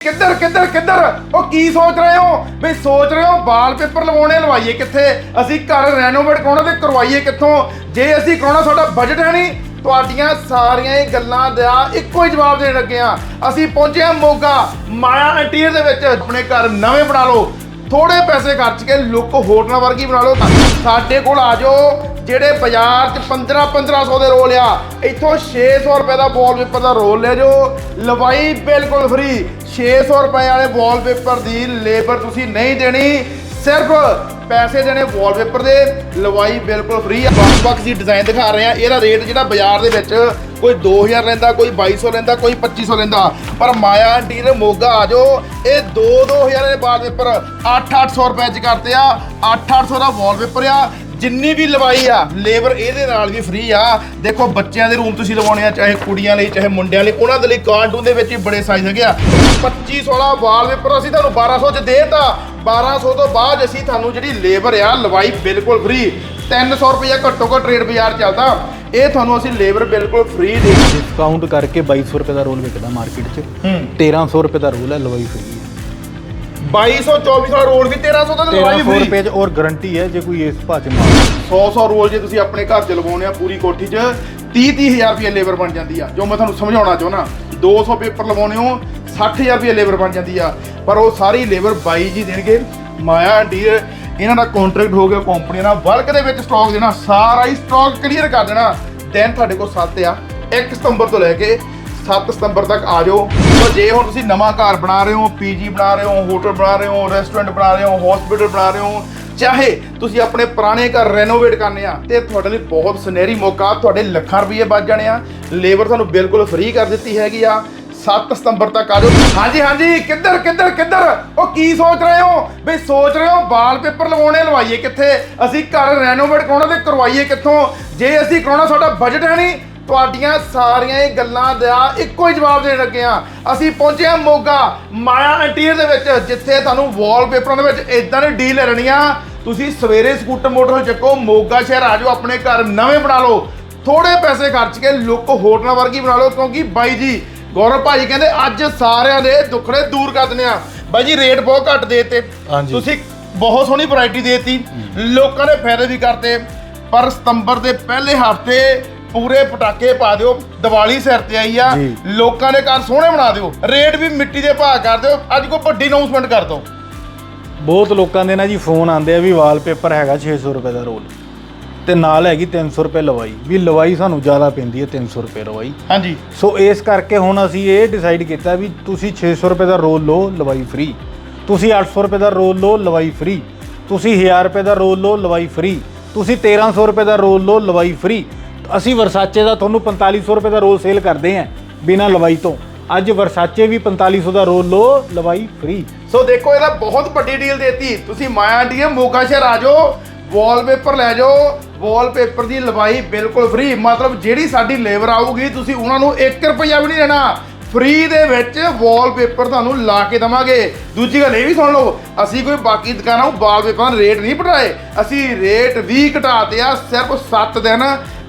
ਕਿੱਧਰ ਕਿੱਧਰ ਕਿੱਧਰ? ਉਹ ਕੀ ਸੋਚ ਰਹੇ ਹੋ? ਵੀ ਸੋਚ ਰਹੇ ਹੋ ਵਾਲਪੇਪਰ ਲਵਾਉਣੇ, ਲਵਾਈਏ ਕਿੱਥੇ? ਅਸੀਂ ਘਰ ਰੈਨੋਵੇਟ ਕਰਾਉਣਾ ਤੇ ਕਰਵਾਈਏ ਕਿੱਥੋਂ? ਜੇ ਅਸੀਂ ਕਰਾਉਣਾ, ਸਾਡਾ ਬਜਟ ਹੈ ਨਹੀਂ। ਤੁਹਾਡੀਆਂ ਸਾਰੀਆਂ ਹੀ ਗੱਲਾਂ ਦਾ ਇੱਕੋ ਹੀ ਜਵਾਬ ਦੇਣ ਲੱਗੇ ਆ। ਅਸੀਂ ਪਹੁੰਚੇ ਹਾਂ ਮੋਗਾ। ਮਾਇਆ ਇੰਟੀਰੀਅਰ ਦੇ ਵਿੱਚ। ਆਪਣੇ ਘਰ ਨਵੇਂ ਬਣਾ ਲਓ। ਥੋੜੇ ਪੈਸੇ ਖਰਚ ਕੇ ਲੁੱਕ ਹੋਟਲਾਂ ਵਰਗੀ ਬਣਾ ਲਓ ਸਾਡੇ ਕੋਲ ਆ ਜਾਓ। ਜਿਹੜੇ ਬਾਜ਼ਾਰ 'ਚ 15 1500 ਦੇ ਰੋਲ ਆ, ਇੱਥੋਂ 600 ਰੁਪਏ ਦਾ ਵਾਲਪੇਪਰ ਦਾ ਰੋਲ ਲੈ ਜਾਓ। ਲਵਾਈ ਬਿਲਕੁਲ ਫ੍ਰੀ 600 ਰੁਪਏ ਵਾਲੇ ਵਾਲਪੇਪਰ ਦੀ ਲੇਬਰ ਤੁਸੀਂ ਨਹੀਂ ਦੇਣੀ, ਸਿਰਫ ਪੈਸੇ ਦੇਣੇ ਵਾਲਪੇਪਰ ਦੇ, ਲਵਾਈ ਬਿਲਕੁਲ ਫ੍ਰੀ ਆ। ਵੱਖ ਵੱਖ ਦੀ ਡਿਜ਼ਾਈਨ ਦਿਖਾ ਰਹੇ ਆ ਇਹਦਾ ਰੇਟ ਜਿਹੜਾ ਬਾਜ਼ਾਰ ਦੇ ਵਿੱਚ ਕੋਈ 2000 ਲੈਂਦਾ, ਕੋਈ 2200 ਲੈਂਦਾ, ਕੋਈ 2500 ਲੈਂਦਾ। ਪਰ ਮਾਇਆ ਇੰਟੀਰੀਅਰ ਮੋਗਾ ਆ ਜਾਓ, ਇਹ 2 2000 ਦੇ ਵਾਲਪੇਪਰ 8-800 ਰੁਪਏ ਚ ਕਰਤੇ ਆ 8-800 ਦਾ ਵਾਲਪੇਪਰ ਆ ਜਿੰਨੀ ਵੀ ਲਵਾਈ ਆ ਲੇਬਰ ਇਹਦੇ ਨਾਲ ਵੀ ਫ੍ਰੀ ਆ। ਦੇਖੋ ਬੱਚਿਆਂ ਦੇ ਰੂਮ ਤੁਸੀਂ ਲਵਾਉਣੇ ਆ ਚਾਹੇ ਕੁੜੀਆਂ ਲਈ ਚਾਹੇ ਮੁੰਡਿਆਂ ਲਈ ਉਹਨਾਂ ਦੇ ਲਈ ਕਾਰਟੂਨ ਦੇ ਵਿੱਚ ਵੀ ਬੜੇ ਸਾਈਜ਼ ਹੈਗੇ ਆ। 2500 ਵਾਲਾ ਵਾਲਪੇਪਰ ਅਸੀਂ ਤੁਹਾਨੂੰ 1200 ਚ ਦੇਤਾ। 1200 ਤੋਂ ਬਾਅਦ ਅਸੀਂ ਤੁਹਾਨੂੰ ਜਿਹੜੀ ਲੇਬਰ ਆ ਲਵਾਈ ਬਿਲਕੁਲ ਫ੍ਰੀ 300 ਰੁਪਏ ਘੱਟੋ ਘੱਟ ਰੇਟ ਬਾਜ਼ਾਰ ਚੱਲਦਾ। ਇਹ ਤੁਹਾਨੂੰ ਅਸੀਂ ਲੇਬਰ ਬਿਲਕੁਲ ਫ੍ਰੀ ਦੇ ਡਿਸਕਾਊਂਟ ਕਰਕੇ 2200 ਰੁਪਏ ਦਾ ਰੋਲ ਵਿਕਦਾ ਮਾਰਕੀਟ 'ਚ। ਹੂੰ। 1300 ਰੁਪਏ ਦਾ ਰੋਲ ਹੈ ਲਵਾਈ ਫ੍ਰੀ ਹੈ 2200 2400 ਵਾਲਾ ਰੋਲ ਵੀ 1300 ਦਾ ਤੇ ਲਵਾਈ 1300 ਫ੍ਰੀ ਰੁਪਏ 'ਚ ਔਰ ਗਾਰੰਟੀ ਹੈ ਜੇ ਕੋਈ ਇਸ ਭਾਅ 'ਚ ਮਾਲ 100 100 ਰੋਲ ਜੇ ਤੁਸੀਂ ਆਪਣੇ ਘਰ ਚ ਲਵਾਉਣੇ ਆ ਪੂਰੀ ਕੋਠੀ 'ਚ 30 30000 ਰੁਪਏ ਲੇਬਰ ਬਣ ਜਾਂਦੀ ਆ। ਜੋ ਮੈਂ ਤੁਹਾਨੂੰ ਸਮਝਾਉਣਾ ਚਾਹੁੰਦਾ 200 ਪੇਪਰ ਲਵਾਉਣੇ ਹੋ 60000 ਰੁਪਏ ਲੇਬਰ ਬਣ ਜਾਂਦੀ ਆ। ਪਰ ਉਹ ਸਾਰੀ ਲੇਬਰ ਬਾਈ ਜੀ ਦੇਣਗੇ ਮਾਇਆ ਡੀਰ ਇਹਨਾਂ ਦਾ ਕੰਟਰੈਕਟ ਹੋ ਗਿਆ ਕੰਪਨੀ ਨਾਲ ਬਲਕ ਦੇ ਵਿੱਚ ਸਟਾਕ ਦੇਣਾ ਸਾਰਾ ਹੀ ਸਟਾਕ ਕਲੀਅਰ ਕਰ ਦੇਣਾ। ਦਿਨ ਤੁਹਾਡੇ ਕੋਲ 7 ਆ। 1 ਸਤੰਬਰ ਤੋਂ ਲੈ ਕੇ 7 ਸਤੰਬਰ ਤੱਕ ਆ ਜਾਓ। ਤਾਂ ਜੇ ਹੁਣ ਤੁਸੀਂ ਨਵਾਂ ਘਰ ਬਣਾ ਰਹੇ ਹੋ, ਪੀਜੀ ਬਣਾ ਰਹੇ ਹੋ, ਹੋਟਲ ਬਣਾ ਰਹੇ ਹੋ ਰੈਸਟੋਰੈਂਟ ਬਣਾ ਰਹੇ ਹੋ ਹਸਪੀਟਲ ਬਣਾ ਰਹੇ ਹੋ, ਚਾਹੇ ਤੁਸੀਂ ਆਪਣੇ ਪੁਰਾਣੇ ਘਰ ਰੈਨੋਵੇਟ ਕਰਨੇ ਆ, ਤੇ ਤੁਹਾਡੇ ਲਈ ਬਹੁਤ ਸੁਨਹਿਰੀ ਮੌਕਾ, ਤੁਹਾਡੇ ਲੱਖਾਂ ਰੁਪਏ ਬਚ ਜਾਣੇ ਆ। ਲੇਬਰ ਤੁਹਾਨੂੰ ਬਿਲਕੁਲ ਫ੍ਰੀ ਕਰ ਦਿੱਤੀ ਹੈਗੀ ਆ। 7 ਸਤੰਬਰ ਤੱਕ ਆ ਜਾਓ। ਹਾਂਜੀ ਹਾਂਜੀ, ਕਿੱਧਰ ਕਿੱਧਰ ਕਿੱਧਰ? ਉਹ ਕੀ ਸੋਚ ਰਹੇ ਹੋ? ਬਈ ਸੋਚ ਰਹੇ ਹੋ ਵਾਲਪੇਪਰ ਲਵਾਉਣੇ, ਲਵਾਈਏ ਕਿੱਥੇ? ਅਸੀਂ ਘਰ ਰੈਨੋਵੇਟ ਕਰਾਉਣਾ ਤੇ ਕਰਵਾਈਏ ਕਿੱਥੋਂ? ਜੇ ਅਸੀਂ ਕਰਾਉਣਾ, ਸਾਡਾ ਬਜਟ ਹੈ ਨਹੀਂ ਤੁਹਾਡੀਆਂ ਸਾਰੀਆਂ ਹੀ ਗੱਲਾਂ ਦਾ ਇੱਕੋ ਹੀ ਜਵਾਬ ਦੇਣ ਲੱਗੇ ਆ ਅਸੀਂ ਪਹੁੰਚੇ ਹਾਂ ਮੋਗਾ ਮਾਇਆ ਇੰਟੀਰੀਅਰ ਦੇ ਵਿੱਚ ਜਿੱਥੇ ਤੁਹਾਨੂੰ ਵਾਲਪੇਪਰਾਂ ਦੇ ਵਿੱਚ ਇਦਾਂ ਦੀ ਡੀਲ ਲੈਣੀ ਆ। ਤੁਸੀਂ ਸਵੇਰੇ ਸਕੂਟਰ ਮੋਟਰ ਚੱਕੋ ਮੋਗਾ ਸ਼ਹਿਰ ਆ ਜਾਓ ਆਪਣੇ ਘਰ ਨਵੇਂ ਬਣਾ ਲਓ। ਥੋੜੇ ਪੈਸੇ ਖਰਚ ਕੇ ਲੁੱਕ ਹੋਟਲਾਂ ਵਰਗੀ ਬਣਾ ਲਓ ਕਿਉਂਕਿ ਬਾਈ ਜੀ ਗੌਰਵ ਭਾਈ ਕਹਿੰਦੇ ਅੱਜ ਸਾਰਿਆਂ ਦੇ ਦੁੱਖੜੇ ਦੂਰ ਕਰ ਦਿੰਦੇ ਆ ਬਾਈ ਜੀ ਰੇਟ ਬਹੁਤ ਘੱਟ ਦੇਤੇ। ਹਾਂਜੀ। ਤੁਸੀਂ ਬਹੁਤ ਸੋਹਣੀ ਵੈਰਾਈਟੀ ਦੇਤੀ। ਲੋਕਾਂ ਨੇ ਫਾਇਦੇ ਵੀ ਕਰਤੇ। ਪਰ ਸਤੰਬਰ ਦੇ ਪਹਿਲੇ ਹਫ਼ਤੇ ਪੂਰੇ ਪਟਾਕੇ ਪਾ ਦਿਓ ਦੀਵਾਲੀ ਸਿਰ ਤੇ ਆਈ ਆ ਜੀ। ਲੋਕਾਂ ਦੇ ਘਰ ਸੋਹਣੇ ਬਣਾ ਦਿਓ ਰੇਟ ਵੀ ਮਿੱਟੀ ਦੇ ਭਾਅ ਕਰ ਦਿਓ ਅੱਜ ਕੋਈ ਵੱਡੀ ਅਨਾਉਂਸਮੈਂਟ ਕਰ ਦਿਓ। ਬਹੁਤ ਲੋਕਾਂ ਦੇ ਨਾ ਜੀ ਫੋਨ ਆਉਂਦੇ ਆ ਵੀ ਵਾਲਪੇਪਰ ਹੈਗਾ 600 ਰੁਪਏ ਦਾ ਰੋਲ ਤੇ ਨਾਲ ਹੈਗੀ 300 ਰੁਪਏ ਲਵਾਈ ਵੀ ਲਵਾਈ ਸਾਨੂੰ ਜ਼ਿਆਦਾ ਪੈਂਦੀ ਹੈ 300 ਰੁਪਏ ਲਵਾਈ। ਹਾਂਜੀ। ਸੋ ਇਸ ਕਰਕੇ ਹੁਣ ਅਸੀਂ ਇਹ ਡਿਸਾਈਡ ਕੀਤਾ ਵੀ ਤੁਸੀਂ 600 ਰੁਪਏ ਦਾ ਰੋਲ ਲਓ ਲਵਾਈ ਫ੍ਰੀ ਤੁਸੀਂ 800 ਰੁਪਏ ਦਾ ਰੋਲ ਲਓ ਲਵਾਈ ਫ੍ਰੀ ਤੁਸੀਂ 1000 ਰੁਪਏ ਦਾ ਰੋਲ ਲਓ ਲਵਾਈ ਫ੍ਰੀ ਤੁਸੀਂ 1300 ਰੁਪਏ ਦਾ ਰੋਲ ਲਓ ਲਵਾਈ ਫ੍ਰੀ ਅਸੀਂ ਵਰਸਾਚੇ ਦਾ ਤੁਹਾਨੂੰ 4500 ਰੁਪਏ ਦਾ ਰੋਲ ਸੇਲ ਕਰਦੇ ਆਂ ਬਿਨਾਂ ਲਵਾਈ ਤੋਂ। ਅੱਜ ਵਰਸਾਚੇ ਵੀ 4500 ਦਾ ਰੋਲ ਲਓ, ਲਵਾਈ ਫ੍ਰੀ ਸੋ ਦੇਖੋ, ਇਹਦਾ ਬਹੁਤ ਵੱਡੀ ਡੀਲ ਦੇਤੀ। ਤੁਸੀਂ ਮਾਇਆ ਡੀ ਮੋਗਾ ਸ਼ਹਿਰ ਆ ਜਾਓ ਵਾਲਪੇਪਰ ਲੈ ਜਾਓ ਵਾਲਪੇਪਰ ਦੀ ਲਵਾਈ ਬਿਲਕੁਲ ਫ੍ਰੀ ਮਤਲਬ ਜਿਹੜੀ ਸਾਡੀ ਲੇਬਰ ਆਊਗੀ, ਤੁਸੀਂ ਉਹਨਾਂ ਨੂੰ 1 ਰੁਪਈਆ ਵੀ ਨਹੀਂ ਦੇਣਾ। ਫ੍ਰੀ ਦੇ ਵਿੱਚ ਵਾਲਪੇਪਰ ਤੁਹਾਨੂੰ ਲਾ ਕੇ ਦਵਾਂਗੇ। ਦੂਜੀ ਗੱਲ ਇਹ ਵੀ ਸੁਣ ਲਓ, ਅਸੀਂ ਕੋਈ ਬਾਕੀ ਦੁਕਾਨਾਂ ਨੂੰ ਵਾਲਪੇਪਰਾਂ ਦੇ ਰੇਟ ਨਹੀਂ ਘਟਾਏ ਅਸੀਂ ਰੇਟ ਵੀ ਘਟਾਤੇ ਆ ਸਿਰਫ 7 ਦਿਨ।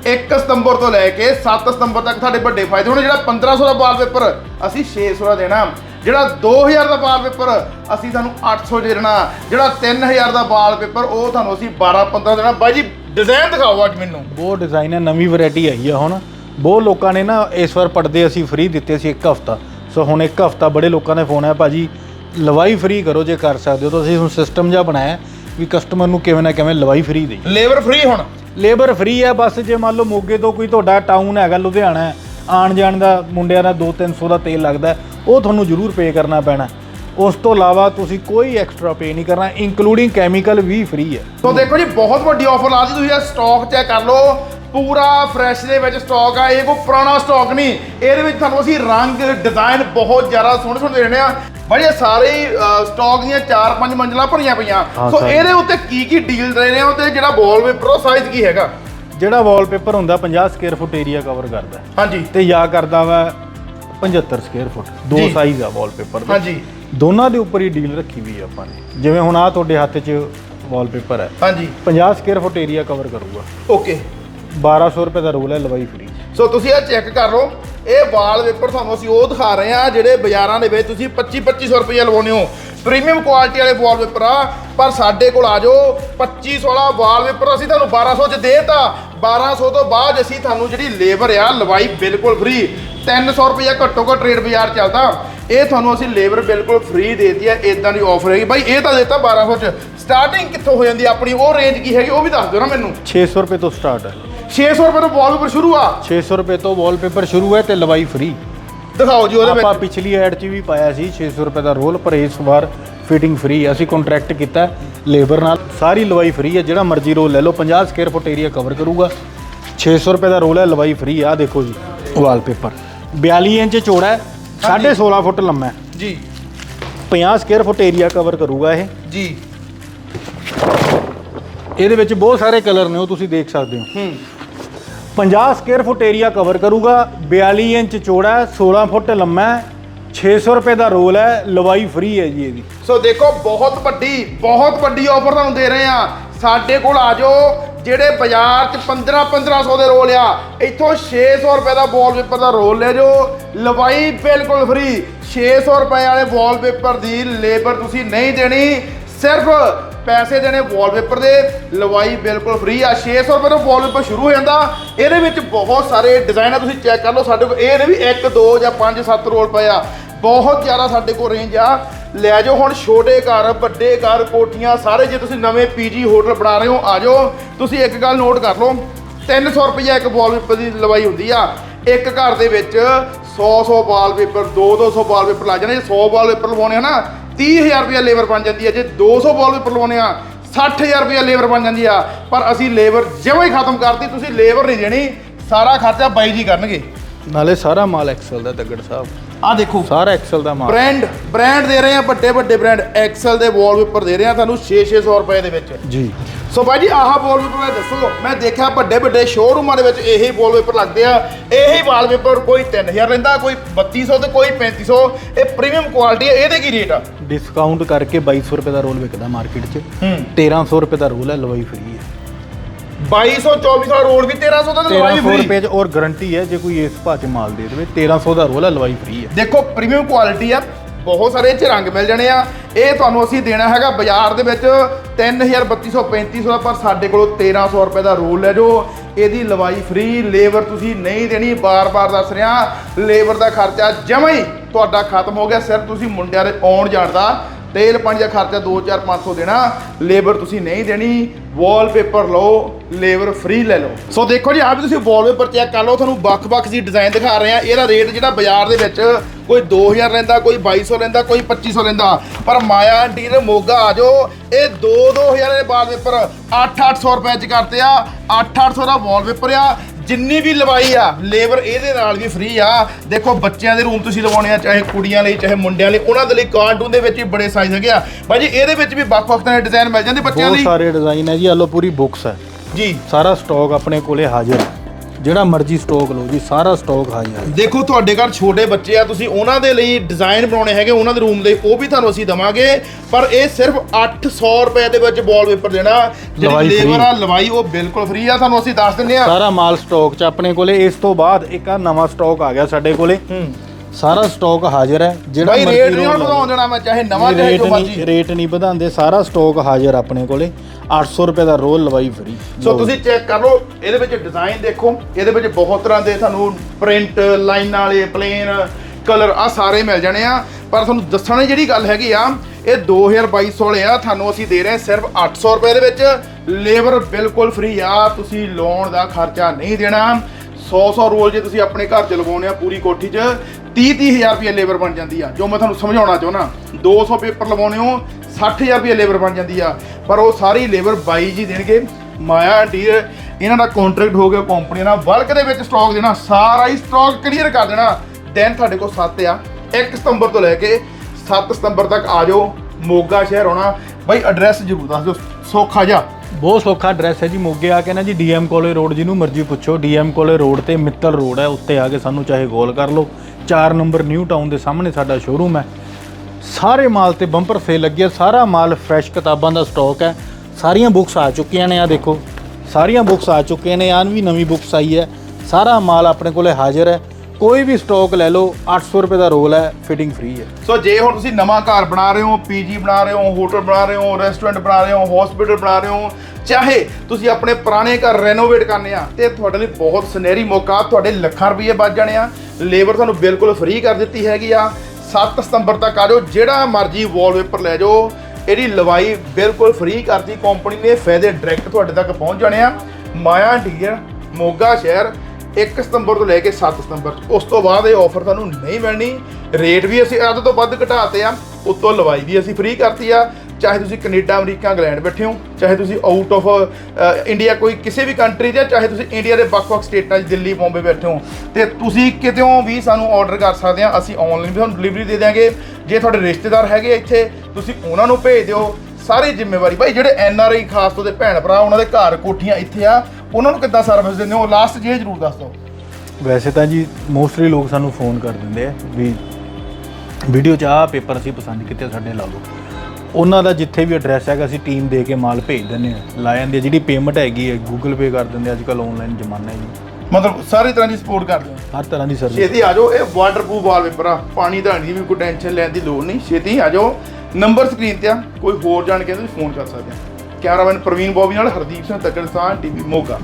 1 ਸਤੰਬਰ ਤੋਂ ਲੈ ਕੇ 7 ਸਤੰਬਰ ਤੱਕ ਤੁਹਾਡੇ ਵੱਡੇ ਫਾਇਦੇ ਹੋਣੇ। ਜਿਹੜਾ 1500 ਦਾ ਵਾਲਪੇਪਰ ਅਸੀਂ 600 ਦਾ ਦੇਣਾ। ਜਿਹੜਾ 2000 ਦਾ ਵਾਲਪੇਪਰ ਅਸੀਂ ਤੁਹਾਨੂੰ 800 ਦੇ ਦੇਣਾ। ਜਿਹੜਾ 3000 ਦਾ ਵਾਲਪੇਪਰ ਉਹ ਤੁਹਾਨੂੰ ਅਸੀਂ 12 15 ਦੇਣਾ। ਬਾਈ ਜੀ ਡਿਜ਼ਾਈਨ ਦਿਖਾਓ ਅੱਜ ਮੈਨੂੰ। ਬਹੁਤ ਡਿਜ਼ਾਈਨ ਹੈ ਨਵੀਂ ਵੈਰਾਈਟੀ ਆਈ ਆ ਹੁਣ। ਬਹੁਤ ਲੋਕਾਂ ਨੇ ਨਾ ਇਸ ਵਾਰ ਪਰਦੇ ਅਸੀਂ ਫ੍ਰੀ ਦਿੱਤੇ ਸੀ ਇੱਕ ਹਫਤਾ। ਸੋ ਹੁਣ ਇੱਕ ਹਫਤਾ ਬੜੇ ਲੋਕਾਂ ਦੇ ਫੋਨ ਆਇਆ ਭਾਜੀ ਲਵਾਈ ਫ੍ਰੀ ਕਰੋ ਜੇ ਕਰ ਸਕਦੇ ਹੋ। ਤਾਂ ਅਸੀਂ ਹੁਣ ਸਿਸਟਮ ਜਿਹਾ ਬਣਾਇਆ ਵੀ ਕਸਟਮਰ ਨੂੰ ਕਿਵੇਂ ਨਾ ਕਿਵੇਂ ਲਵਾਈ ਫ੍ਰੀ ਦੇਈ ਲੇਬਰ ਫ੍ਰੀ ਹੁਣ। ਲੇਬਰ ਫ੍ਰੀ ਹੈ ਬਸ ਜੇ ਮੰਨ ਲਓ ਮੋਗੇ ਤੋਂ ਕੋਈ ਤੁਹਾਡਾ ਟਾਊਨ ਹੈਗਾ ਲੁਧਿਆਣਾ ਹੈ, ਆਉਣ ਜਾਣ ਦਾ ਮੁੰਡਿਆਂ ਦਾ 2-300 ਦਾ ਤੇਲ ਲੱਗਦਾ ਉਹ ਤੁਹਾਨੂੰ ਜ਼ਰੂਰ ਪੇ ਕਰਨਾ ਪੈਣਾ ਉਸ ਤੋਂ ਇਲਾਵਾ ਤੁਸੀਂ ਕੋਈ ਐਕਸਟਰਾ ਪੇ ਨਹੀਂ ਕਰਨਾ ਇਨਕਲੂਡਿੰਗ ਕੈਮੀਕਲ ਵੀ ਫ੍ਰੀ ਹੈ। ਸੋ ਦੇਖੋ ਜੀ ਬਹੁਤ ਵੱਡੀ ਆਫਰ ਲਾ ਜੀ ਤੁਸੀਂ ਇਹ ਸਟਾਕ ਚੈੱਕ ਕਰ ਲਓ। ਪੂਰਾ ਫਰੈਸ਼ ਦੇ ਵਿੱਚ ਸਟਾਕ ਆ ਇਹ ਕੋਈ ਪੁਰਾਣਾ ਸਟਾਕ ਨਹੀਂ। ਇਹਦੇ ਵਿੱਚ ਤੁਹਾਨੂੰ ਅਸੀਂ ਰੰਗ ਡਿਜ਼ਾਈਨ ਬਹੁਤ ਜ਼ਿਆਦਾ ਸੋਹਣੇ ਸੋਹਣੇ ਦੇਣੇ ਆ ਬੜੇ ਸਾਰੇ ਸਟਾਕ ਦੀਆਂ 4-5 ਮੰਜ਼ਲਾਂ ਭਰੀਆਂ ਪਈਆਂ। ਹਾਂ ਸੋ। ਇਹਦੇ ਉੱਤੇ ਕੀ ਕੀ ਡੀਲ ਰਹੇ ਆ ਤੇ ਜਿਹੜਾ ਵਾਲਪੇਪਰ ਉਹ ਸਾਈਜ਼ ਕੀ ਹੈਗਾ? ਜਿਹੜਾ ਵਾਲਪੇਪਰ ਹੁੰਦਾ 50 ਸਕੁਅਰ ਫੁੱਟ ਏਰੀਆ ਕਵਰ ਕਰਦਾ। ਹੈ ਹਾਂਜੀ। ਤੇ ਜਾਂ ਕਰਦਾ ਵਾ 75 ਸਕੁਅਰ ਫੁੱਟ ਦੋ ਜੀ। ਸਾਈਜ਼ ਆ ਵਾਲਪੇਪਰ ਦੇ। ਹਾਂਜੀ। ਦੋਨਾਂ ਦੇ ਉੱਪਰ ਹੀ ਡੀਲ ਰੱਖੀ ਵੀ ਆਪਾਂ ਨੇ। ਜਿਵੇਂ ਹੁਣ ਆ ਤੁਹਾਡੇ ਹੱਥ 'ਚ ਵਾਲਪੇਪਰ ਹੈ ਹਾਂਜੀ। 50 ਸਕੁਅਰ ਫੁੱਟ ਏਰੀਆ ਕਵਰ ਕਰੂਗਾ। ਓਕੇ 1200 ਰੁਪਏ ਦਾ ਰੋਲ ਹੈ ਲਵਾਈ ਫ੍ਰੀ। ਸੋ ਤੁਸੀਂ ਇਹ ਚੈੱਕ ਕਰ ਲਓ, ਇਹ ਵਾਲ ਵਾਲਪੇਪਰ ਤੁਹਾਨੂੰ ਅਸੀਂ ਉਹ ਦਿਖਾ ਰਹੇ ਆ ਜਿਹੜੇ ਬਾਜ਼ਾਰਾਂ ਦੇ ਵਿੱਚ ਤੁਸੀਂ 25 2500 ਰੁਪਏ ਲਵਾਉਂਦੇ ਹੋ। ਪ੍ਰੀਮੀਅਮ ਕੁਆਲਿਟੀ ਵਾਲੇ ਵਾਲ ਵਾਲਪੇਪਰ ਆ, ਪਰ ਸਾਡੇ ਕੋਲ ਆ ਜਾਓ 2500 ਵਾਲਾ ਵਾਲ ਵਾਲਪੇਪਰ ਅਸੀਂ ਤੁਹਾਨੂੰ 1200 ਚ ਦੇਤਾ। 1200 ਤੋਂ ਬਾਅਦ ਅਸੀਂ ਤੁਹਾਨੂੰ ਜਿਹੜੀ ਲੇਬਰ ਆ, ਲਵਾਈ ਬਿਲਕੁਲ ਫ੍ਰੀ 300 ਰੁਪਏ ਘੱਟੋ ਘੱਟ ਰੇਟ ਬਾਜ਼ਾਰ ਚੱਲਦਾ। ਇਹ ਤੁਹਾਨੂੰ ਅਸੀਂ ਲੇਬਰ ਬਿਲਕੁਲ ਫ੍ਰੀ ਦੇਤੀ ਹੈ ਇਦਾਂ ਦੀ ਆਫਰ ਹੈਗੀ। ਬਾਈ, ਇਹ ਤਾਂ ਦਿੱਤਾ 1200 ਚ। ਸਟਾਰਟਿੰਗ ਕਿੱਥੋਂ ਹੋ ਜਾਂਦੀ ਆਪਣੀ? ਉਹ ਰੇਂਜ ਕੀ ਹੈਗੀ? ਉਹ ਵੀ ਦੱਸ ਦਿਓ ਨਾ ਮੈਨੂੰ। 600 ਰੁਪਏ ਤੋਂ ਸਟਾਰਟ ਹੈ 600 ਰੁਪਏ ਤੋਂ ਵਾਲਪੇਪਰ ਸ਼ੁਰੂ ਆ। 600 ਰੁਪਏ ਤੋਂ ਵਾਲਪੇਪਰ ਸ਼ੁਰੂ ਹੈ ਤੇ ਲਵਾਈ ਫ੍ਰੀ ਦਿਖਾਓ ਜੀ ਉਹਦੇ ਆਪਾਂ ਵਿੱਚ ਪਿਛਲੀ ਐਡ 'ਚ ਵੀ ਪਾਇਆ ਸੀ 600 ਰੁਪਏ ਦਾ ਰੋਲ ਪਰ ਇਸ ਵਾਰ ਫਿਟਿੰਗ ਫ੍ਰੀ ਅਸੀਂ ਕੰਟਰੈਕਟ ਕੀਤਾ ਲੇਬਰ ਨਾਲ। ਸਾਰੀ ਲਵਾਈ ਫ੍ਰੀ ਹੈ ਜਿਹੜਾ ਮਰਜ਼ੀ ਰੋਲ ਲੈ ਲਓ 50 ਸਕੁਅਰ ਫੁੱਟ ਏਰੀਆ ਕਵਰ ਕਰੂਗਾ। 600 ਰੁਪਏ ਦਾ ਰੋਲ ਹੈ ਲਵਾਈ ਫ੍ਰੀ ਆ ਦੇਖੋ ਜੀ ਵਾਲਪੇਪਰ 42 ਇੰਚ ਚੌੜਾ ਹੈ 16.5 ਫੁੱਟ ਲੰਮਾ ਹੈ। ਜੀ। 50 ਸਕੁਅਰ ਫੁੱਟ ਏਰੀਆ ਕਵਰ ਕਰੂਗਾ ਇਹ। ਜੀ। ਇਹਦੇ ਵਿੱਚ ਬਹੁਤ ਸਾਰੇ ਕਲਰ ਨੇ ਉਹ ਤੁਸੀਂ ਦੇਖ ਸਕਦੇ ਹੋ। ਹੂੰ। 50 ਸਕੁਅਰ ਫੁੱਟ ਏਰੀਆ ਕਵਰ ਕਰੂਗਾ 42 ਇੰਚ ਚੌੜਾ ਹੈ 16 ਫੁੱਟ ਲੰਮਾ ਹੈ 600 ਰੁਪਏ ਦਾ ਰੋਲ ਹੈ, ਲਵਾਈ ਫ੍ਰੀ ਹੈ ਜੀ ਇਹਦੀ। ਸੋ ਦੇਖੋ, ਬਹੁਤ ਵੱਡੀ ਬਹੁਤ ਵੱਡੀ ਆਫਰ ਤੁਹਾਨੂੰ ਦੇ ਰਹੇ ਆ ਸਾਡੇ ਕੋਲ ਆ ਜਾਓ, ਜਿਹੜੇ ਬਾਜ਼ਾਰ 'ਚ 15 1500 ਦੇ ਰੋਲ ਆ, ਇੱਥੋਂ 600 ਰੁਪਏ ਦਾ ਵਾਲਪੇਪਰ ਦਾ ਰੋਲ ਲੈ ਜਾਓ। ਲਵਾਈ ਬਿਲਕੁਲ ਫ੍ਰੀ 600 ਰੁਪਏ ਵਾਲੇ ਵਾਲਪੇਪਰ ਦੀ ਲੇਬਰ ਤੁਸੀਂ ਨਹੀਂ ਦੇਣੀ। ਸਿਰਫ ਪੈਸੇ ਦੇਣੇ ਵਾਲਪੇਪਰ ਦੇ, ਲਵਾਈ ਬਿਲਕੁਲ ਫ੍ਰੀ ਆ। 600 ਰੁਪਏ ਤੋਂ ਵਾਲਪੇਪਰ ਸ਼ੁਰੂ ਹੋ ਜਾਂਦਾ। ਇਹਦੇ ਵਿੱਚ ਬਹੁਤ ਸਾਰੇ ਡਿਜ਼ਾਈਨ ਆ, ਤੁਸੀਂ ਚੈੱਕ ਕਰ ਲਓ ਸਾਡੇ ਕੋਲ। ਇਹ ਨਹੀਂ ਵੀ 1 2 ਜਾਂ 5 7 ਰੋਲ ਪਏ ਆ। ਬਹੁਤ ਜ਼ਿਆਦਾ ਸਾਡੇ ਕੋਲ ਰੇਂਜ ਆ। ਲੈ ਜਾਓ ਹੁਣ ਛੋਟੇ ਘਰ, ਵੱਡੇ ਘਰ, ਕੋਠੀਆਂ, ਸਾਰੇ ਜੇ ਤੁਸੀਂ ਨਵੇਂ ਪੀਜੀ ਹੋਟਲ ਬਣਾ ਰਹੇ ਹੋ, ਆ ਜਾਓ। ਤੁਸੀਂ ਇੱਕ ਗੱਲ ਨੋਟ ਕਰ ਲਓ। 300 ਰੁਪਏ ਇੱਕ ਵਾਲਪੇਪਰ ਦੀ ਲਵਾਈ ਹੁੰਦੀ ਆ। ਇੱਕ ਘਰ ਦੇ ਵਿੱਚ 100 100 ਵਾਲਪੇਪਰ 2 200 ਵਾਲਪੇਪਰ ਲੱਗ ਜਾਣੇ। ਜੇ 100 ਵਾਲਪੇਪਰ ਲਵਾਉਣੇ ਆ ਨਾ 30000 ਰੁਪਏ ਲੇਬਰ ਬਣ ਜਾਂਦੀ ਹੈ। ਜੇ 200 ਵਾਲਪੇਪਰ ਲਵਾਉਣੇ ਆ 60000 ਰੁਪਏ ਲੇਬਰ ਬਣ ਜਾਂਦੀ ਆ। ਪਰ ਅਸੀਂ ਲੇਬਰ ਜਿਵੇਂ ਹੀ ਖਤਮ ਕਰਤੀ ਤੁਸੀਂ ਲੇਬਰ ਨਹੀਂ ਦੇਣੀ। ਸਾਰਾ ਖਰਚਾ ਬਾਈ ਜੀ ਕਰਨਗੇ। ਨਾਲੇ ਸਾਰਾ ਮਾਲ ਐਕਸਲ ਦਾ ਤੱਗੜ ਸਾਹਿਬ। ਆ ਦੇਖੋ। ਸਾਰਾ ਐਕਸਲ ਦਾ ਮਾਲ। ਬ੍ਰਾਂਡ ਬ੍ਰਾਂਡ ਦੇ ਰਹੇ ਆ ਵੱਡੇ ਵੱਡੇ ਬ੍ਰਾਂਡ। ਐਕਸਲ ਦੇ ਵਾਲਪੇਪਰ ਦੇ ਰਹੇ ਆ ਤੁਹਾਨੂੰ 6-600 ਰੁਪਏ ਦੇ ਵਿੱਚ। ਜੀ। ਸੋ ਬਾਈ ਜੀ ਆਹ ਵਾਲਪੇਪਰ ਮੈਂ ਦੱਸੋ। ਮੈਂ ਦੇਖਿਆ ਵੱਡੇ ਵੱਡੇ ਸ਼ੋਰੂਮਾਂ ਦੇ ਵਿੱਚ ਇਹੀ ਵਾਲਪੇਪਰ ਲੱਗਦੇ ਆ। ਇਹੀ ਵਾਲਪੇਪਰ ਕੋਈ 3000 ਲੈਂਦਾ ਕੋਈ 3200 ਤੇ ਕੋਈ 3500 ਇਹ ਪ੍ਰੀਮੀਅਮ ਕੁਆਲਿਟੀ ਹੈ ਇਹਦੇ ਕੀ ਰੇਟ ਆ? ਡਿਸਕਾਊਂਟ ਕਰਕੇ 2200 ਰੁਪਏ ਦਾ ਰੋਲ ਵਿਕਦਾ ਮਾਰਕੀਟ 'ਚ। ਹੂੰ। 1300 ਰੁਪਏ ਦਾ ਰੋਲ ਹੈ ਲਵਾਈ ਫ੍ਰੀ ਹੈ। 2200 2400 ਰੋਡ ਵੀ 1300 ਦਾ ਤੇ ਲਵਾਈ 1300 ਫ੍ਰੀ ਰੁਪਏ 'ਚ ਔਰ ਗਾਰੰਟੀ ਹੈ ਜੇ ਕੋਈ ਇਸ ਭਾਅ 'ਚ ਮਾਲ ਦੇ ਦੇਵੇ 1300 ਦਾ ਰੋਲ ਹੈ ਲਵਾਈ ਫ੍ਰੀ ਹੈ। ਦੇਖੋ ਪ੍ਰੀਮੀਅਮ ਕੁਆਲਿਟੀ ਆ ਬਹੁਤ ਸਾਰੇ ਇਹ ਚ ਰੰਗ ਮਿਲ ਜਾਣੇ ਆ। ਇਹ ਤੁਹਾਨੂੰ ਅਸੀਂ ਦੇਣਾ ਹੈਗਾ ਬਾਜ਼ਾਰ ਦੇ ਵਿੱਚ 3200 3500 ਦਾ ਪਰ ਸਾਡੇ ਕੋਲੋਂ 1300 ਰੁਪਏ ਦਾ ਰੋਲ ਲੈ ਜੋ ਇਹਦੀ ਲਵਾਈ ਫ੍ਰੀ, ਲੇਬਰ ਤੁਸੀਂ ਨਹੀਂ ਦੇਣੀ, ਬਾਰ-ਬਾਰ ਦੱਸ ਰਿਹਾ। ਲੇਬਰ ਦਾ ਖਰਚਾ ਜਮਾਂ ਹੀ ਤੁਹਾਡਾ ਖਤਮ ਹੋ ਗਿਆ। ਸਿਰਫ ਤੁਸੀਂ ਮੁੰਡਿਆਂ ਦੇ ਆਉਣ ਜਾਣ ਦਾ ਤੇਲ ਪਾਣੀ ਦਾ ਖਰਚਾ 2-4 500 ਦੇਣਾ ਲੇਬਰ ਤੁਸੀਂ ਨਹੀਂ ਦੇਣੀ ਵਾਲਪੇਪਰ ਲਓ ਲੇਬਰ ਫ੍ਰੀ ਲੈ ਲਓ। ਸੋ ਦੇਖੋ ਜੀ, ਆਹ ਵੀ ਤੁਸੀਂ ਵਾਲਪੇਪਰ ਚੈੱਕ ਕਰ ਲਓ, ਤੁਹਾਨੂੰ ਵੱਖ-ਵੱਖ ਜੀ ਡਿਜ਼ਾਈਨ ਦਿਖਾ ਰਹੇ ਆ। ਇਹਦਾ ਰੇਟ ਜਿਹੜਾ ਬਾਜ਼ਾਰ ਦੇ ਵਿੱਚ ਕੋਈ 2000 ਲੈਂਦਾ, ਕੋਈ 2200 ਲੈਂਦਾ, ਕੋਈ 2500 ਲੈਂਦਾ। ਪਰ ਮਾਇਆ ਇੰਟੀਰੀਅਰ ਮੋਗਾ ਆ ਜਾਓ, ਇਹ 2-2000 ਦੇ ਵਾਲਪੇਪਰ 8-800 ਰੁਪਏ ਚ ਕਰਦੇ ਆ 8-800 ਦਾ ਵਾਲਪੇਪਰ ਆ ਜਿੰਨੀ ਵੀ ਲਵਾਈ ਆ ਲੇਬਰ ਇਹਦੇ ਨਾਲ ਵੀ ਫ੍ਰੀ ਆ। ਦੇਖੋ ਬੱਚਿਆਂ ਦੇ ਰੂਮ ਤੁਸੀਂ ਲਵਾਉਣੇ ਆ ਚਾਹੇ ਕੁੜੀਆਂ ਲਈ ਚਾਹੇ ਮੁੰਡਿਆਂ ਲਈ ਉਹਨਾਂ ਦੇ ਲਈ ਕਾਰਟੂਨ ਦੇ ਵਿੱਚ ਵੀ ਬੜੇ ਸਾਈਜ਼ ਹੈਗੇ ਆ। ਭਾਈ ਜੀ ਇਹਦੇ ਵਿੱਚ ਵੀ ਵੱਖ-ਵੱਖ ਤਰ੍ਹਾਂ ਦੇ ਡਿਜ਼ਾਈਨ ਮਿਲ ਜਾਂਦੇ ਬੱਚਿਆਂ ਬਹੁਤ ਲਈ? ਸਾਰੇ ਡਿਜ਼ਾਈਨ ਹੈ ਜੀ ਆਹ ਲਓ ਪੂਰੀ ਬੁੱਕਸ ਹੈ। ਜੀ। ਸਾਰਾ ਸਟਾਕ ਆਪਣੇ ਕੋਲੇ ਹਾਜ਼ਰ ਹੈ। ਜਿਹੜਾ ਮਰਜ਼ੀ ਸਟਾਕ ਲਓ ਜੀ ਸਾਰਾ ਸਟਾਕ ਹਾਜ਼ਰ ਹੈ ਦੇਖੋ ਤੁਹਾਡੇ ਘਰ ਛੋਟੇ ਬੱਚੇ ਆ ਤੁਸੀਂ ਉਹਨਾਂ ਦੇ ਲਈ ਡਿਜ਼ਾਈਨ ਬਣਾਉਣੇ ਹੈਗੇ ਉਹਨਾਂ ਦੇ ਰੂਮ ਦੇ ਉਹ ਵੀ ਤੁਹਾਨੂੰ ਅਸੀਂ ਦਵਾਂਗੇ। ਪਰ ਇਹ ਸਿਰਫ 800 ਰੁਪਏ ਦੇ ਵਿੱਚ ਵਾਲਪੇਪਰ ਦੇਣਾ। ਜਿਹੜੀ ਲਵਾਈ free। ਲੇਬਰ ਆ ਲਵਾਈ ਉਹ ਬਿਲਕੁਲ ਫ੍ਰੀ ਆ ਤੁਹਾਨੂੰ ਅਸੀਂ ਦੱਸ ਦਿੰਨੇ ਆ। ਸਾਰਾ ਮਾਲ ਸਟਾਕ 'ਚ ਆਪਣੇ ਕੋਲੇ ਇਸ ਤੋਂ ਬਾਅਦ ਇੱਕ ਆ ਨਵਾਂ ਸਟਾਕ ਆ ਗਿਆ ਸਾਡੇ ਕੋਲੇ। ਸਾਰਾ ਸਟਾਕ ਹਾਜ਼ਰ ਹੈ ਜਿਹੜਾ ਭਾਈ ਮਰਜ਼ੀ ਰੇਟ ਨਹੀਂ ਹੁਣ ਲਓ। ਵਧਾਉਣ ਦੇਣਾ ਮੈਂ ਚਾਹੇ ਨਵਾਂ ਚਾਹੇ ਰੇਟ ਜੋ ਨਹੀਂ ਮਰਜ਼ੀ। ਰੇਟ ਨਹੀਂ ਵਧਾਉਂਦੇ ਸਾਰਾ ਸਟਾਕ ਹਾਜ਼ਰ ਆਪਣੇ ਕੋਲੇ। 800 ਰੁਪਏ ਦਾ ਰੋਲ ਲਵਾਈ ਫ੍ਰੀ। ਸੋ ਤੁਸੀਂ ਚੈੱਕ ਕਰ ਲਓ ਇਹਦੇ ਵਿੱਚ ਡਿਜ਼ਾਈਨ ਦੇਖੋ ਇਹਦੇ ਵਿੱਚ ਬਹੁਤ ਤਰ੍ਹਾਂ ਦੇ ਤੁਹਾਨੂੰ ਪ੍ਰਿੰਟ ਲਾਈਨਾਂ ਵਾਲੇ ਪਲੇਨ ਕਲਰ ਆ ਸਾਰੇ ਮਿਲ ਜਾਣੇ ਆ। ਪਰ ਤੁਹਾਨੂੰ ਦੱਸਣ ਦੀ ਜਿਹੜੀ ਗੱਲ ਹੈਗੀ ਆ ਇਹ 2200 ਵਾਲੇ ਆ ਤੁਹਾਨੂੰ ਅਸੀਂ ਦੇ ਰਹੇ ਸਿਰਫ 800 ਰੁਪਏ ਦੇ ਵਿੱਚ। ਲੇਬਰ ਬਿਲਕੁਲ ਫ੍ਰੀ ਆ ਤੁਸੀਂ ਲੋਨ ਦਾ ਖਰਚਾ ਨਹੀਂ ਦੇਣਾ। 100-100 ਰੋਲ ਜੇ ਤੁਸੀਂ ਆਪਣੇ ਘਰ ਚ ਲਗਾਉਣੇ ਆ ਪੂਰੀ ਕੋਠੀ 'ਚ 30-30000 ਰੁਪਏ ਲੇਬਰ ਬਣ ਜਾਂਦੀ ਆ, ਜੋ ਮੈਂ ਤੁਹਾਨੂੰ ਸਮਝਾਉਣਾ ਚਾਹੁੰਦਾ। 200 ਪੇਪਰ ਲਵਾਉਣੇ ਹੋ 60000 ਰੁਪਏ ਲੇਬਰ ਬਣ ਜਾਂਦੀ ਆ। ਪਰ ਉਹ ਸਾਰੀ ਲੇਬਰ ਬਾਈ ਜੀ ਦੇਣਗੇ, ਮਾਇਆ ਡੀਰ ਇਹਨਾਂ ਦਾ ਕੰਟਰੈਕਟ ਹੋ ਗਿਆ ਕੰਪਨੀ ਨਾਲ ਬਲਕ ਦੇ ਵਿੱਚ ਸਟਾਕ ਦੇਣਾ, ਸਾਰਾ ਹੀ ਸਟਾਕ ਕਲੀਅਰ ਕਰ ਦੇਣਾ। ਦੈਨ ਤੁਹਾਡੇ ਕੋਲ 7 ਆ। 1 ਸਤੰਬਰ ਤੋਂ ਲੈ ਕੇ 7 ਸਤੰਬਰ ਤੱਕ ਆ ਜਾਓ। ਮੋਗਾ ਸ਼ਹਿਰ ਆਉਣਾ। ਬਾਈ ਐਡਰੈਸ ਜ਼ਰੂਰ ਦੱਸ ਦਿਓ। ਸੌਖਾ ਜਿਹਾ। ਬਹੁਤ ਸੌਖਾ ਐਡਰੈਸ ਹੈ ਜੀ, ਮੋਗੇ ਆ ਕੇ ਨਾ ਜੀ ਡੀਐਮ ਕੋਲੇ ਰੋਡ ਜਿਹਨੂੰ ਮਰਜ਼ੀ ਪੁੱਛੋ। ਡੀਐਮ ਕੋਲੇ ਰੋਡ ਤੇ ਮਿੱਤਲ ਰੋਡ ਹੈ, ਉੱਤੇ ਆ ਕੇ ਸਾਨੂੰ ਚਾਹੇ ਗੋਲ ਕਰ ਲਓ। 4 ਨੰਬਰ ਨਿਊ ਟਾਊਨ ਦੇ ਸਾਹਮਣੇ ਸਾਡਾ ਸ਼ੋਰੂਮ ਹੈ। ਸਾਰੇ ਮਾਲ ਤੇ ਬੰਪਰ ਸੇਲ ਲੱਗੀ ਹੈ, ਸਾਰਾ ਮਾਲ ਫਰੈਸ਼ ਕਿਤਾਬਾਂ ਦਾ ਸਟਾਕ ਹੈ। ਸਾਰੀਆਂ ਬੁੱਕਸ ਆ ਚੁੱਕੀਆਂ ਨੇ ਆ ਦੇਖੋ। ਸਾਰੀਆਂ ਬੁੱਕਸ ਆ ਚੁੱਕੀਆਂ ਨੇ ਆਨ ਵੀ ਨਵੀਂ ਬੁੱਕਸ ਆਈ ਹੈ। ਸਾਰਾ ਮਾਲ ਆਪਣੇ ਕੋਲੇ ਹਾਜ਼ਰ ਹੈ। ਕੋਈ ਵੀ ਸਟਾਕ ਲੈ ਲਓ 800 ਰੁਪਏ ਦਾ ਰੋਲ ਹੈ ਫਿਟਿੰਗ ਫ੍ਰੀ ਹੈ। ਸੋ ਜੇ ਹੁਣ ਤੁਸੀਂ ਨਵਾਂ ਘਰ ਬਣਾ ਰਹੇ ਹੋ, ਪੀਜੀ ਬਣਾ ਰਹੇ ਹੋ ਹੋਟਲ ਬਣਾ ਰਹੇ ਹੋ ਰੈਸਟੋਰੈਂਟ ਬਣਾ ਰਹੇ ਹੋ ਹਸਪੀਟਲ ਬਣਾ ਰਹੇ ਹੋ, ਚਾਹੇ ਤੁਸੀਂ ਆਪਣੇ ਪੁਰਾਣੇ ਘਰ ਰੈਨੋਵੇਟ ਕਰਨੇ ਆ, ਤੇ ਤੁਹਾਡੇ ਲਈ ਬਹੁਤ ਸੁਨਹਿਰੀ ਮੌਕਾ, ਤੁਹਾਡੇ ਲੱਖਾਂ ਰੁਪਏ ਬਚ ਜਾਣੇ ਆ। ਲੇਬਰ ਤੁਹਾਨੂੰ ਬਿਲਕੁਲ ਫ੍ਰੀ ਕਰ ਦਿੱਤੀ ਹੈਗੀ ਆ। 7 ਸਤੰਬਰ ਤੱਕ ਆ ਜਾਓ, ਜਿਹੜਾ ਮਰਜ਼ੀ ਵਾਲਪੇਪਰ ਲੈ ਜਾਓ, ਇਹਦੀ ਲਵਾਈ ਬਿਲਕੁਲ ਫ੍ਰੀ ਕਰਤੀ ਕੰਪਨੀ ਨੇ, ਫਾਇਦੇ ਡਾਇਰੈਕਟ ਤੁਹਾਡੇ ਤੱਕ ਪਹੁੰਚ ਜਾਣੇ ਆ। ਮਾਇਆ ਡੀਅਰ ਮੋਗਾ ਸ਼ਹਿਰ 1 ਸਤੰਬਰ ਤੋਂ ਲੈ ਕੇ 7 ਸਤੰਬਰ ਉਸ ਤੋਂ ਬਾਅਦ ਇਹ ਆਫਰ ਤੁਹਾਨੂੰ ਨਹੀਂ ਮਿਲਣੀ। ਰੇਟ ਵੀ ਅਸੀਂ ਅੱਧ ਤੋਂ ਵੱਧ ਘਟਾਤੇ ਆ। ਉੱਤੋਂ ਲਵਾਈ ਵੀ ਅਸੀਂ ਫ੍ਰੀ ਕਰਤੀ ਆ। ਚਾਹੇ ਤੁਸੀਂ ਕੈਨੇਡਾ, ਅਮਰੀਕਾ, ਇੰਗਲੈਂਡ ਬੈਠੇ ਹੋ, ਚਾਹੇ ਤੁਸੀਂ ਆਊਟ ਆਫ ਇੰਡੀਆ ਕੋਈ ਕਿਸੇ ਵੀ ਕੰਟਰੀ ਦੇ ਚਾਹੇ ਤੁਸੀਂ ਇੰਡੀਆ ਦੇ ਵੱਖ-ਵੱਖ ਸਟੇਟਾਂ 'ਚ, ਦਿੱਲੀ ਬੰਬੇ ਬੈਠੇ ਹੋ। ਤੇ ਤੁਸੀਂ ਕਿਤੇੋਂ ਵੀ ਸਾਨੂੰ ਆਰਡਰ ਕਰ ਸਕਦੇ ਆ। ਅਸੀਂ ਆਨਲਾਈਨ ਵੀ ਤੁਹਾਨੂੰ ਡਿਲੀਵਰੀ ਦੇ ਦਿਆਂਗੇ। ਜੇ ਤੁਹਾਡੇ ਰਿਸ਼ਤੇਦਾਰ ਹੈਗੇ ਇੱਥੇ, ਤੁਸੀਂ ਉਹਨਾਂ ਨੂੰ ਭੇਜ ਦਿਓ। ਸਾਰੀ ਜ਼ਿੰਮੇਵਾਰੀ। ਭਾਈ, ਜਿਹੜੇ ਐਨ ਆਰ ਆਈ ਖਾਸ ਤੌਰ ਤੇ ਭੈਣ ਭਰਾ ਉਹਨਾਂ ਦੇ ਘਰ ਕੋਠੀਆਂ ਇੱਥੇ ਆ। ਉਹਨਾਂ ਨੂੰ ਕਿੱਦਾਂ ਸਰਵਿਸ ਦਿੰਦੇ ਹੋ? ਲਾਸਟ ਜੇ ਜਰੂਰ ਦੱਸ ਦਿਓ। ਵੈਸੇ ਤਾਂ ਜੀ ਮੋਸਟਲੀ ਲੋਕ ਸਾਨੂੰ ਫੋਨ ਕਰ ਦਿੰਦੇ ਆ ਵੀ ਵੀਡੀਓ 'ਚ ਆਹ ਪੇਪਰ ਅਸੀਂ ਪਸੰਦ ਕੀਤੇ ਸਾਡੇ ਲਾ ਲਓ। ਉਹਨਾਂ ਦਾ ਜਿੱਥੇ ਵੀ ਐਡਰੈਸ ਹੈਗਾ ਅਸੀਂ ਟੀਮ ਦੇ ਕੇ ਮਾਲ ਭੇਜ ਦਿੰਦੇ ਆ। ਲਾ ਜਾਂਦੇ ਆ। ਜਿਹੜੀ ਪੇਮੈਂਟ ਹੈਗੀ ਹੈ ਗੂਗਲ ਪੇ ਕਰ ਦਿੰਦੇ ਅੱਜ ਕੱਲ ਆਨਲਾਈਨ ਜ਼ਮਾਨਾ ਹੈ ਜੀ। ਮਤਲਬ ਸਾਰੀ ਤਰ੍ਹਾਂ ਦੀ ਸਪੋਰਟ ਕਰਦੇ ਹੋ ਹਰ ਤਰ੍ਹਾਂ ਦੀ ਸਰਵਿਸ ਛੇਤੀ ਆ ਜਾਓ ਇਹ ਵਾਟਰਪ੍ਰੂਫ ਵਾਲਪੇਪਰ ਆ। ਪਾਣੀ ਦੀ ਵੀ ਕੋਈ ਟੈਨਸ਼ਨ ਲੈਣ ਦੀ ਲੋੜ ਨਹੀਂ। ਛੇਤੀ ਆ ਜਾਓ। ਨੰਬਰ ਸਕਰੀਨ ਤੇ ਆ। ਕੋਈ ਹੋਰ ਜਾਣ ਕੇ ਤੁਸੀਂ ਫੋਨ ਕਰ ਸਕਦੇ ਆ। ਕੈਮਰਾਮੈਨ ਪ੍ਰਵੀਨ ਬੋਬੀ ਨਾਲ ਹਰਦੀਪ ਸਿੰਘ ਤੱਕੜਸਾਨ ਟੀਵੀ ਮੋਗਾ।